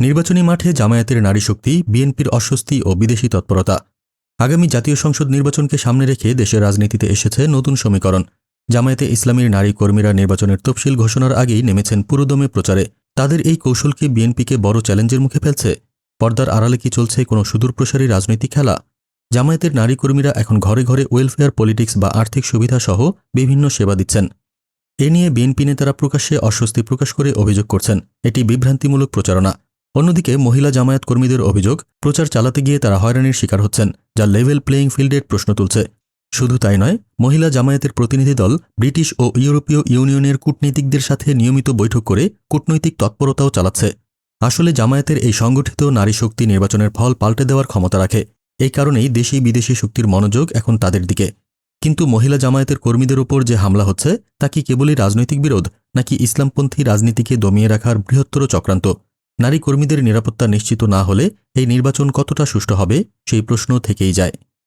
নির্বাচনী মাঠে জামায়াতের নারী শক্তি, বিএনপির অস্বস্তি ও বিদেশি তৎপরতা। আগামী জাতীয় সংসদ নির্বাচনকে সামনে রেখে দেশের রাজনীতিতে এসেছে নতুন সমীকরণ। জামায়াতে ইসলামীর নারী কর্মীরা নির্বাচনের তফসিল ঘোষণার আগেই নেমেছেন পুরোদমে প্রচারে। তাদের এই কৌশলকে বিএনপিকে বড় চ্যালেঞ্জের মুখে ফেলছে। পর্দার আড়ালে কি চলছে কোনো সুদূরপ্রসারী রাজনৈতিক খেলা? জামায়াতের নারী কর্মীরা এখন ঘরে ঘরে ওয়েলফেয়ার, পলিটিক্স বা আর্থিক সুবিধা সহ বিভিন্ন সেবা দিচ্ছেন। এ নিয়ে বিএনপি নেতারা প্রকাশ্যে অস্বস্তি প্রকাশ করে অভিযোগ করছেন। এটি বিভ্রান্তিমূলক প্রচারণা। অন্যদিকে মহিলা জামায়াত কর্মীদের অভিযোগ, প্রচার চালাতে গিয়ে তারা হয়রানির শিকার হচ্ছেন, যা লেভেল প্লেয়িং ফিল্ডের প্রশ্ন তুলছে। শুধু তাই নয়, মহিলা জামায়াতের প্রতিনিধি দল, ব্রিটিশ ও ইউরোপীয় ইউনিয়নের কূটনীতিকদের সাথে নিয়মিত বৈঠক করে কূটনৈতিক তৎপরতাও চালাচ্ছে। আসলে জামায়াতের এই সংগঠিত নারী শক্তি নির্বাচনের ফল পাল্টে দেওয়ার ক্ষমতা রাখে। এই কারণেই দেশি বিদেশি শক্তির মনোযোগ এখন তাদের দিকে। কিন্তু মহিলা জামায়াতের কর্মীদের ওপর যে হামলা হচ্ছে, তা কি কেবলই রাজনৈতিক বিরোধ, নাকি ইসলামপন্থী রাজনীতিকে দমিয়ে রাখার বৃহত্তর চক্রান্ত? নারী কর্মীদের নিরাপত্তা নিশ্চিত না হলে এই নির্বাচন কতটা সুষ্ঠু হবে, সেই প্রশ্ন থেকেই যায়।